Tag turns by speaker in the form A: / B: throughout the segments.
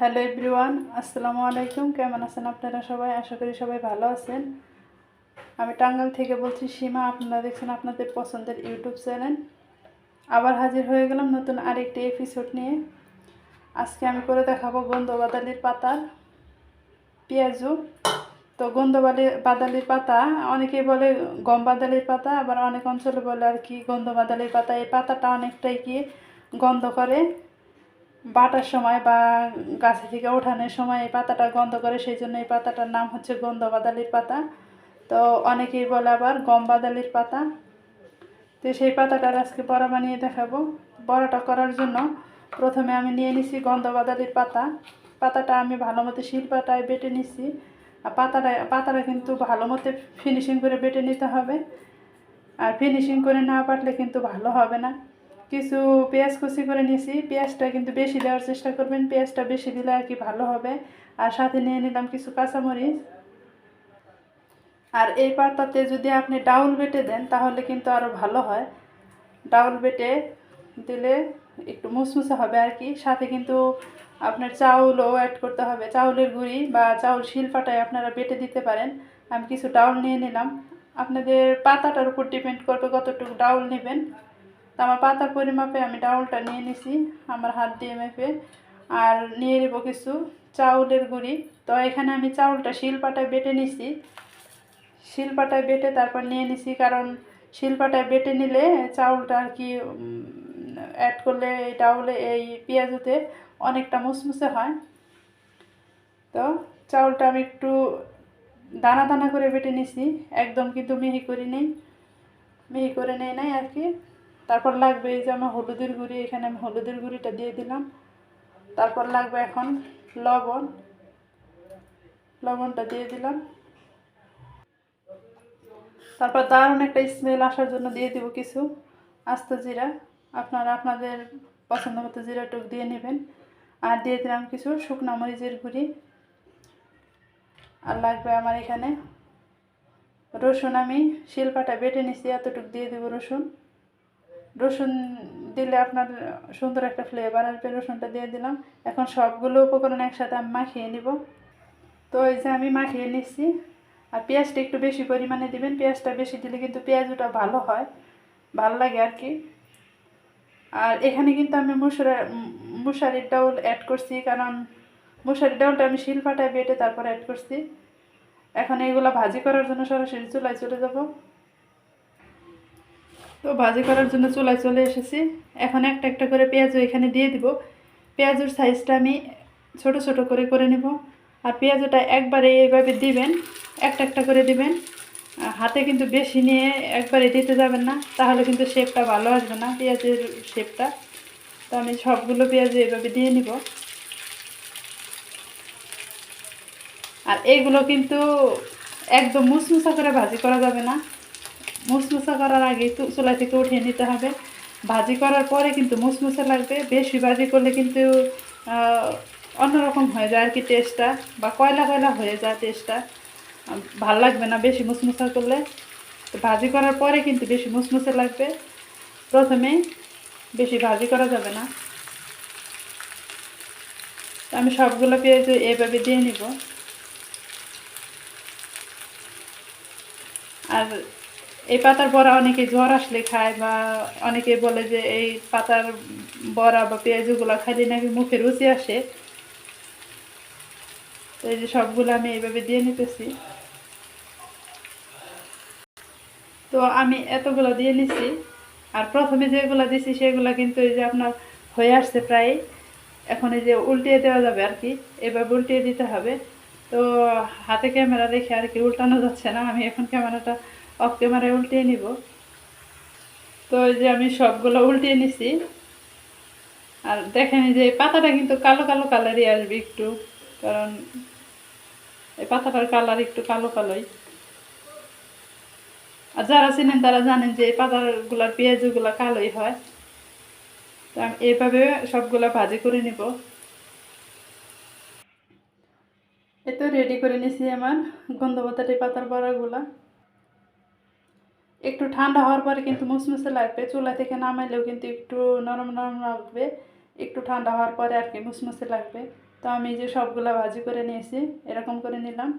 A: Hello everyone, আসসালামু আলাইকুম। কেমন আছেন আপনারা সবাই? আশা করি সবাই ভালো আছেন। আমি টাঙ্গাল থেকে বলছি, সীমা, আপনারা দেখছেন আপনাদের পছন্দের ইউটিউব চ্যানেল। আবার হাজির হয়ে গেলাম নতুন আরেকটি এপিসোড নিয়ে। আজকে আমি করে দেখাবো গন্ধ বাদালির পাতার পেঁয়াজু। তো গন্ধ বাদালির পাতা, অনেকেই বলে গম বাদালির পাতা, আবার অনেক অঞ্চলে বলে আর কি গন্ধ বাদালির পাতা। এই পাতাটা অনেকটাই কি গন্ধ করে। বাটার সময় বা গাছে থেকে ওঠানোর সময় এই পাতাটা গন্ধ করে, সেই জন্য এই পাতাটার নাম হচ্ছে গন্ধ বাদালির পাতা। তো অনেকেই বলে আবার গম বাদালির পাতা। তো সেই পাতাটার আজকে বড়া বানিয়ে দেখাবো। বড়াটা করার জন্য প্রথমে আমি নিয়ে নিছি গন্ধ বাদালির পাতা। পাতাটা আমি ভালো মতো শিলপাটায় বেটে নিছি। আর পাতাটা পাতাটা কিন্তু ভালো মতো ফিনিশিং করে বেটে নিতে হবে। আর ফিনিশিং করে না পারলে কিন্তু ভালো হবে না। কিছু পেঁয়াজ কুচি করে নিয়েছি। পেঁয়াজটা কিন্তু বেশি দেওয়ার চেষ্টা করবেন। পেঁয়াজটা বেশি দিলে আর কি ভালো হবে। আর সাথে নিয়ে নিলাম কিছু কাঁচামরিচ। আর এই পাতাতে যদি আপনি ডাউল বেটে দেন, তাহলে কিন্তু আরও ভালো হয়। ডাউল বেটে দিলে একটু মুসমুসে হবে আর কি। সাথে কিন্তু আপনার চাউলও অ্যাড করতে হবে। চাউলের গুঁড়ি বা চাউল শিলপাটায় আপনারা বেটে দিতে পারেন। আমি কিছু ডাউল নিয়ে নিলাম। আপনাদের পাতাটার উপর ডিপেন্ড করবে কতটুকু ডাউল নেবেন। তো আমার পাতার পরিমাপে আমি ডাউলটা নিয়ে নিছি, আমার হাত দিয়ে মেপে। আর নিয়ে নেব কিছু চাউলের গুঁড়ি। তো এখানে আমি চাউলটা শিলপাটায় বেটে নিছি। শিলপাটায় বেটে তারপর নিয়ে নিছি, কারণ শিলপাটায় বেটে নিলে চাউলটা আর কি অ্যাড করলে এই ডাউলে, এই পেঁয়াজুতে অনেকটা মুসমুসে হয়। তো চাউলটা আমি একটু দানা দানা করে বেটে নিছি, একদম কিন্তু মিহি করি নেই। মিহি করে নেই নাই আর কি। তারপর লাগবে এই যে আমার হলুদের গুঁড়ি, এখানে আমি হলুদের গুঁড়িটা দিয়ে দিলাম। তারপর লাগবে এখন লবণ, লবণটা দিয়ে দিলাম। তারপর দারুণ একটা স্মেল আসার জন্য দিয়ে দিব কিছু আস্ত জিরা। আপনারা আপনাদের পছন্দ মতো জিরাটুক দিয়ে নেবেন। আর দিয়ে দিলাম কিছু শুকনো মরিচের গুঁড়ি। আর লাগবে আমার এখানে রসুন আমি শিলপাটা বেটে নিছি, এতটুকু দিয়ে দেবো রসুন। রসুন দিলে আপনার সুন্দর একটা ফ্লেভার আসবে, রসুনটা দিয়ে দিলাম। এখন সবগুলো উপকরণ একসাথে আমি মাখিয়ে নিব। তো এই যে আমি মাখিয়ে নিচ্ছি। আর পেঁয়াজটা একটু বেশি পরিমাণে দিবেন। পেঁয়াজটা বেশি দিলে কিন্তু পেঁয়াজটা ভালো হয়। ভালো লাগে আর কি। আর এখানে কিন্তু আমি মুসুরা, মুসারির ডাউল অ্যাড করছি। কারণ মুসারির ডাউলটা আমি শিলপাটায় বেটে তারপর অ্যাড করছি। এখন এগুলো ভাজি করার জন্য সরাসরি চুলায় চলে যাব। তো ভাজি করার জন্য চুলায় চলে এসেছি। এখন একটা একটা করে পেঁয়াজও এখানে দিয়ে দিব। পেঁয়াজের সাইজটা আমি ছোট ছোট করে করে নেব। আর পেঁয়াজটা একবারে এইভাবে দিবেন, একটা একটা করে দিবেন। হাতে কিন্তু বেশি নিয়ে একবারে দিতে যাবেন না, তাহলে কিন্তু শেপটা ভালো আসবে না, পেঁয়াজের শেপটা। তো আমি সবগুলো পেঁয়াজ এইভাবে দিয়ে নিব। আর এইগুলো কিন্তু একদম মুসমুসা করে ভাজি করা যাবে না। মুসমুসা করার আগে চুলা থেকে উঠিয়ে নিতে হবে। ভাজি করার পরে কিন্তু মুসমুসা লাগবে। বেশি ভাজি করলে কিন্তু অন্যরকম হয়ে যায় আর কি টেস্টটা বা কয়লা কয়লা হয়ে যায় টেস্টটা ভালো লাগবে না বেশি মুসমুসা করলে। তো ভাজি করার পরে কিন্তু বেশি মুসমুসে লাগবে। প্রথমে বেশি ভাজি করা যাবে না। আমি সবগুলো পেঁয়াজ এভাবে দিয়ে নিব। আর এই পাতার বড়া অনেকে জ্বর আসলে খায় বা অনেকে বলে যে এই পাতার বড়া বা পেঁয়াজগুলো খাইলে নাকি মুখে রুচি আসে। তো এই যে সবগুলো আমি এইভাবে দিয়ে নিতেছি। তো আমি এতগুলো দিয়ে নিছি আর প্রথমে যেগুলো দিছি সেগুলো কিন্তু এই যে আপনার হয়ে আসছে প্রায়। এখন এই যে উল্টিয়ে দেওয়া যাবে আর কি এভাবে উল্টিয়ে দিতে হবে। তো হাতে ক্যামেরা দেখে আর কি উল্টানো যাচ্ছে না, আমি এখন ক্যামেরাটা অফ ক্যামেরায় উল্টিয়ে নিব। তো এই যে আমি সবগুলো উল্টিয়ে নিছি। আর দেখেন যে পাতাটা কিন্তু কালো কালো কালারই আসবে একটু, কারণ এই পাতাটার কালার একটু কালো কালোই। আর যারা চিনেন তারা জানেন যে এই পাতাগুলার পেঁয়াজগুলো কালোই হয়। তো আমি এইভাবে সবগুলা ভাজি করে নিব। এই তো রেডি করে নিছি আমার গন্ধবতাটি পাতার বড়াগুলা। একটু ঠান্ডা হওয়ার পরে কিন্তু মুসমুসে লাগবে, চুলা থেকে নামাইলেও কিন্তু একটু নরম নরম লাগবে, একটু ঠান্ডা হওয়ার পরে আর কি মুসমুসে লাগবে। তো আমি যে সবগুলা ভাজি করে নিয়েছি, এরকম করে নিলাম।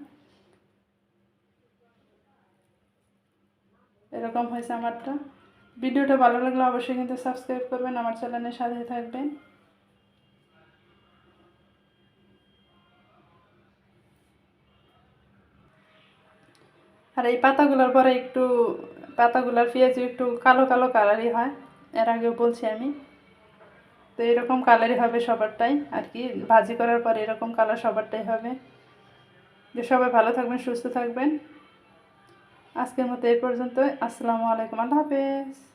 A: এরকম হয়েছে আমারটা। ভিডিওটা ভালো লাগলে অবশ্যই কিন্তু সাবস্ক্রাইব করবেন, আমার চ্যানেলের সাথে থাকবেন। আর এই পাতাগুলোর পরে একটু পাতাগুলোর পেঁয়াজ একটু কালো কালো কালারই হয়। এর আগেও বলছি আমি। তো এরকম কালারই হবে সবারটাই আর কি। ভাজি করার পর এরকম কালার সবারটাই হবে। যে সবাই ভালো থাকবেন, সুস্থ থাকবেন। আজকের মতো এই পর্যন্ত আসসালামু আলাইকুম। আল্লাহ হাফেজ।